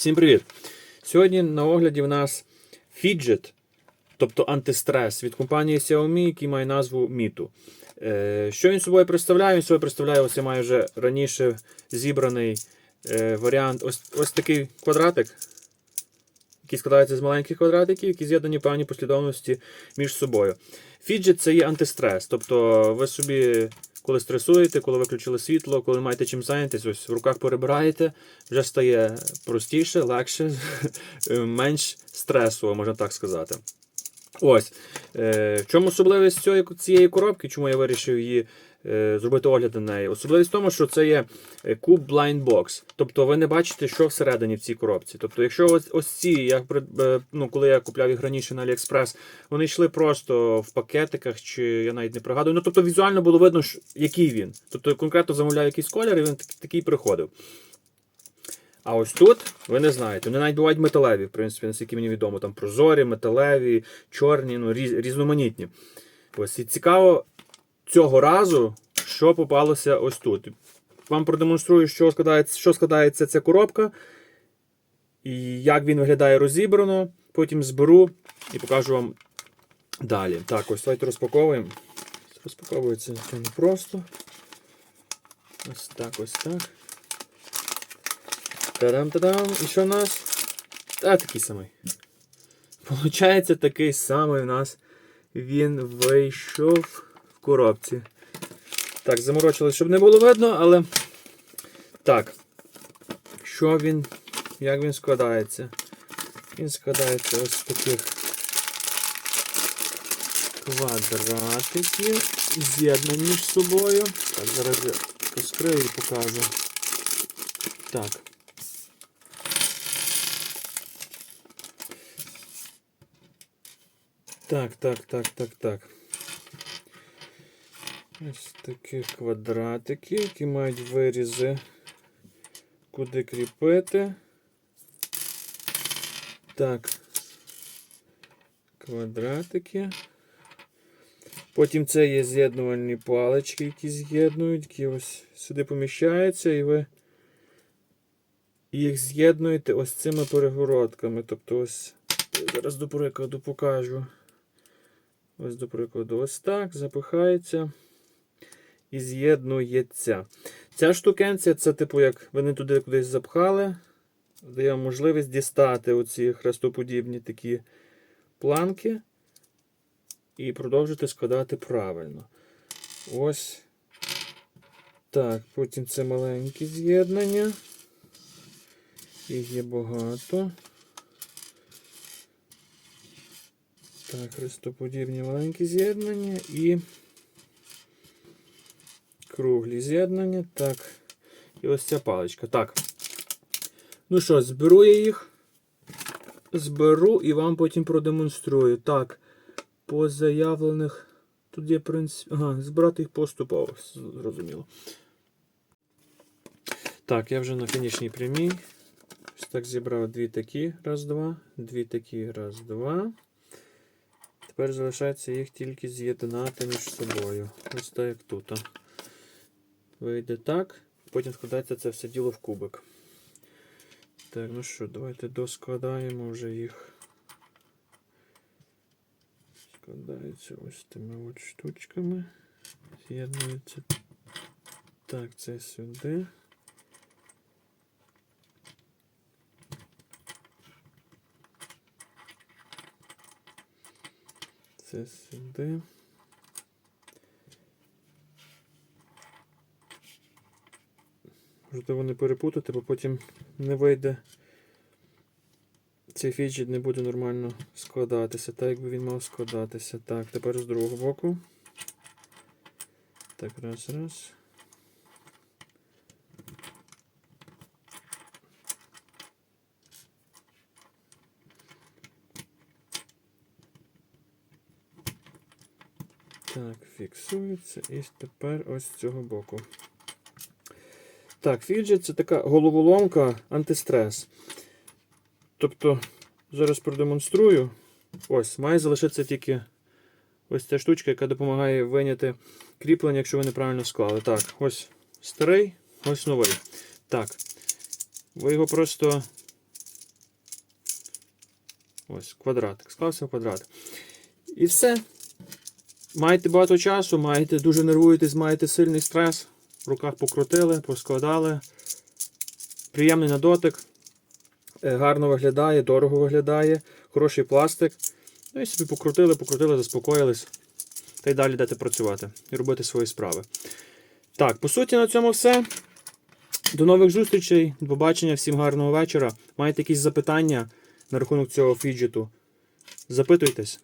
Всім привіт! Сьогодні на огляді в нас фіджет, тобто антистрес від компанії Xiaomi, який має назву Mitu. Е, Що він собою представляє? Він собою представляє, ось я маю вже раніше зібраний е, варіант. Ось, ось такий квадратик, який складається з маленьких квадратиків, які з'єднані в певній послідовності між собою. Fidget це є антистрес. Тобто ви собі, коли стресуєте, коли виключили світло, коли маєте чим зайнятися, ось в руках перебираєте, вже стає простіше, легше, менш стресово, можна так сказати. Ось. Е, в чому особливість цієї, коробки, чому я вирішив її зробити огляд на неї? Особливість в тому, що це є е, куб Blind Box. Тобто ви не бачите, що всередині в цій коробці. Тобто, якщо ось, ось ці, я, е, ну, коли я купляв їх раніше на AliExpress, вони йшли просто в пакетиках, чи я навіть не пригадую. Ну, тобто візуально було видно, який він. Тобто конкретно замовляв якийсь колір, і він такий приходив. А ось тут ви не знаєте. Вони навіть бувають металеві, в принципі, наскільки мені відомо. Там прозорі, металеві, чорні, ну, різ, різноманітні. Ось і цікаво цього разу, що попалося ось тут. Вам продемонструю, що складається, що складається ця коробка, і як він виглядає розібрано. Потім зберу і покажу вам далі. Так, ось давайте розпаковуємо. Розпаковується це не просто. Ось так, ось так. Та-дам-та-дам. І що в нас? Та такий самий. Получається, такий самий у нас він вийшов коробці. Так, заморочили, щоб не було видно, але. Так. Що він. Як він складається? Він складається ось з таких квадратиків, з'єднані між собою. Так, зараз я розкрию і покажу. Так. Так, так, так, так, так. Ось такі квадратики, які мають вирізи, куди кріпити. Так. Квадратики. Потім це є з'єднувальні палички, які з'єднують, які ось сюди поміщаються, і ви їх з'єднуєте ось цими перегородками. Тобто ось, зараз до прикладу покажу. Ось, до прикладу, ось так, запихається і з'єднується. Ця штукенція, це, типу, як вони туди кудись запхали, дає можливість дістати оці хрестоподібні такі планки і продовжити складати правильно. Ось. Так, потім це маленькі з'єднання. Їх є багато. Так, хрестоподібні маленькі з'єднання і круглі з'єднання. Так. І ось ця паличка. Так. Ну що, зберу я їх. Зберу і вам потім продемонструю. Так, по заявлених. Тут є принцип. Ага, збирати їх поступово. Зрозуміло. Так, я вже на фінішній прямій. Ось так зібрав дві такі, раз, два, дві такі, раз, два. Тепер залишається їх тільки з'єднати між собою. Ось так як тут. Вийде так. Потім складається це все діло в кубик. Так, ну що, давайте доскладаємо вже їх. Складаються ось тими от штучками. З'єднується. Так, це сюди. Це сюди. Можете не перепутати, бо потім не вийде. Цей фіджет не буде нормально складатися, так якби він мав складатися. Так, тепер з другого боку. Так, раз, раз. Так, фіксується. І тепер ось з цього боку. Так, фіджет це така головоломка антистрес. Тобто, зараз продемонструю. Ось, має залишитися тільки ось ця штучка, яка допомагає виняти кріплення, якщо ви неправильно склали. Так, ось старий, ось новий. Так. Ви його просто Ось, квадратик. Склався в квадрат. І все. Маєте багато часу, маєте дуже нервуєтесь, маєте сильний стрес. В руках покрутили, поскладали. Приємний на дотик. Е, Гарно виглядає, дорого виглядає, хороший пластик. Ну і собі покрутили, покрутили, заспокоїлись. Та й далі йдете працювати і робити свої справи. Так, по суті, на цьому все. До нових зустрічей, до побачення, всім гарного вечора. Маєте якісь запитання на рахунок цього фіджету? Запитуйтесь.